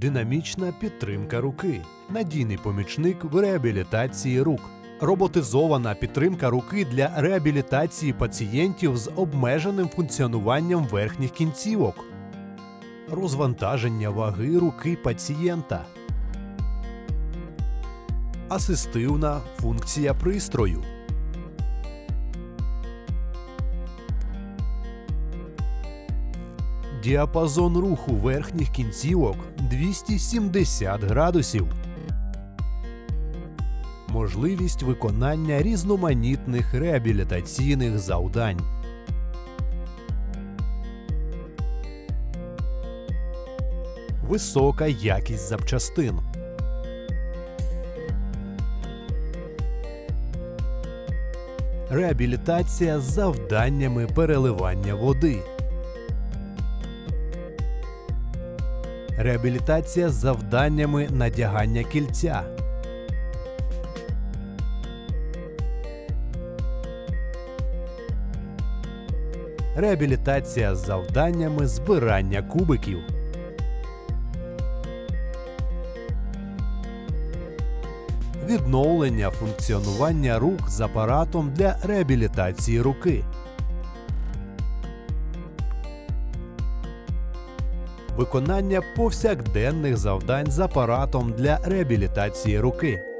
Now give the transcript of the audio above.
Динамічна підтримка руки. Надійний помічник в реабілітації рук. Роботизована підтримка руки для реабілітації пацієнтів з обмеженим функціонуванням верхніх кінцівок. Розвантаження ваги руки пацієнта. Асистивна функція пристрою. Діапазон руху верхніх кінцівок 270 градусів. Можливість виконання різноманітних реабілітаційних завдань. Висока якість запчастин. Реабілітація з завданнями переливання води. Реабілітація з завданнями надягання кільця. Реабілітація з завданнями збирання кубиків. Відновлення функціонування рук з апаратом для реабілітації руки. Виконання повсякденних завдань з апаратом для реабілітації руки.